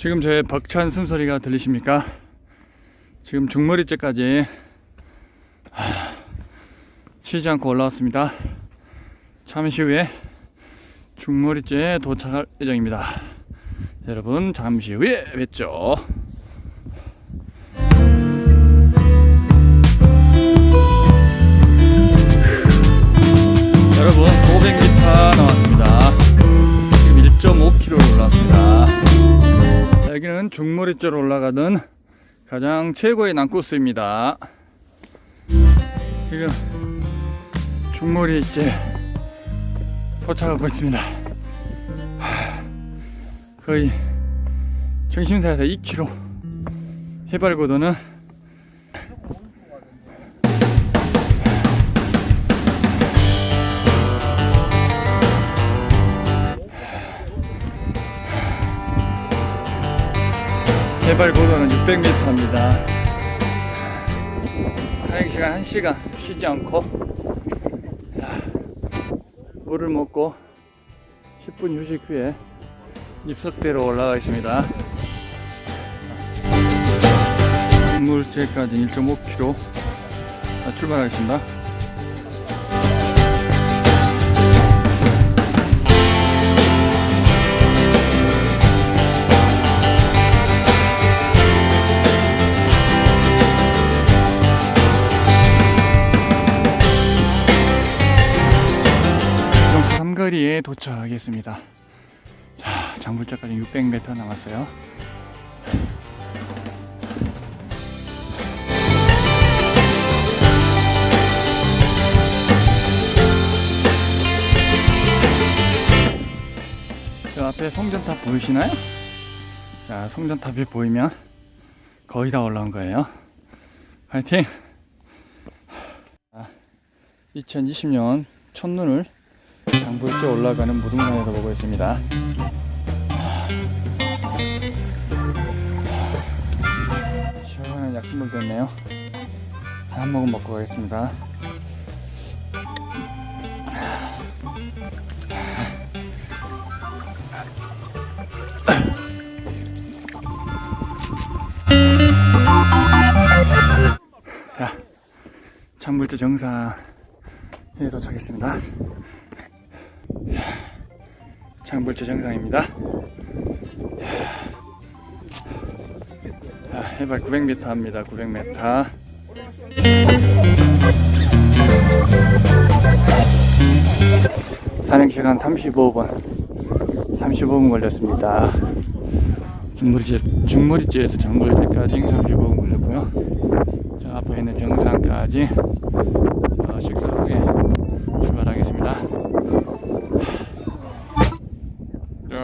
지금 저의 벅찬 숨소리가 들리십니까? 지금 중머리째까지 하, 쉬지 않고 올라왔습니다. 잠시 후에 중머리째에 도착할 예정입니다. 여러분 잠시 후에 뵙죠. 여러분 500m 중머리 쪽으로 올라가던 가장 최고의 난코스입니다. 지금 중머리 이제 도착하고 있습니다. 하, 거의 정신사에서 2km 해발 고도는 해발 고도는 600m입니다. 사행 시간 1시간 쉬지 않고 물을 먹고 10분 휴식 후에 입석대로 올라가 있습니다. 물제까지 1.5km 출발하겠습니다. 도착하겠습니다. 자, 장불자까지 600m 남았어요. 저 앞에 성전탑 보이시나요? 자, 성전탑이 보이면 거의 다 올라온 거예요. 화이팅! 2020년 첫눈을 장불째 올라가는 무등산에서 보고 있습니다. 시원한 약수물 됐네요. 한 모금 먹고 가겠습니다. 자, 장불째 정상에 도착했습니다. 장불째 정상입니다. 자, 해발 900m 합니다. 900m. 산행 시간 35분. 35분 걸렸습니다. 중머리째, 중머리째에서 장불째까지 35분 걸렸고요. 저 앞에 있는 정상까지 어, 식사 후에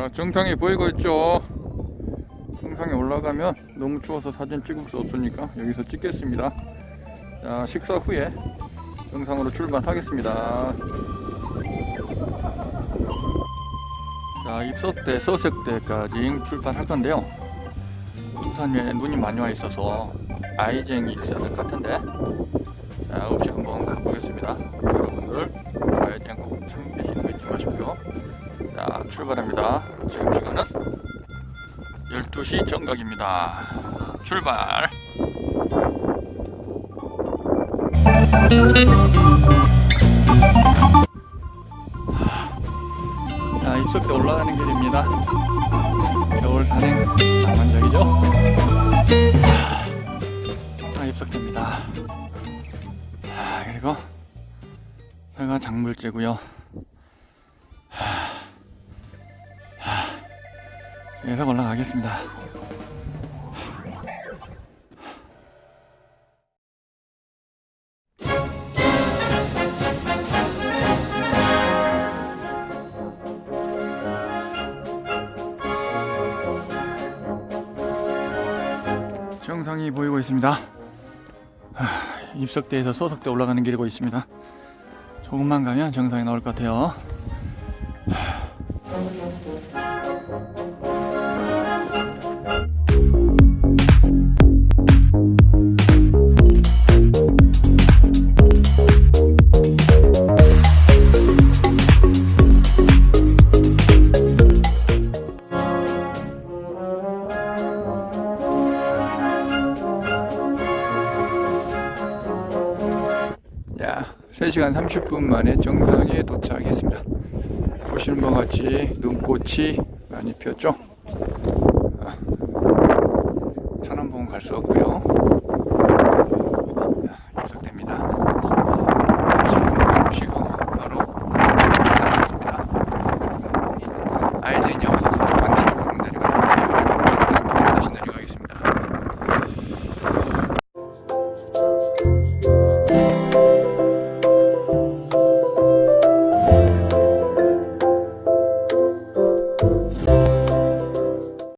자, 정상이 보이고 있죠. 정상에 올라가면 너무 추워서 사진 찍을 수 없으니까 여기서 찍겠습니다. 자, 식사 후에 정상으로 출발하겠습니다. 자, 입석대, 서석대까지 출발할 건데요. 부산에 눈이 많이 와 있어서 아이쟁이 될것 같은데 자, 없이 한번 가보겠습니다. 여러분들 아이쟁 꼭 챙기시고 잊지 마시고요. 자, 출발합니다. 지금 시간은 12시 정각입니다. 출발! 자, 입석대 올라가는 길입니다. 겨울 산행 낭만적이죠? 아, 입석대입니다. 아, 그리고 여기가 장물제고요. 계속 올라가겠습니다. 정상이 보이고 있습니다. 하, 입석대에서 소석대 올라가는 길이고 있습니다. 조금만 가면 정상이 나올 것 같아요. 야, 3시간 30분 만에 정상에 도착했습니다. 보시는 것 같이 눈꽃이 많이 피었죠? 아, 천안봉 갈 수 없고요.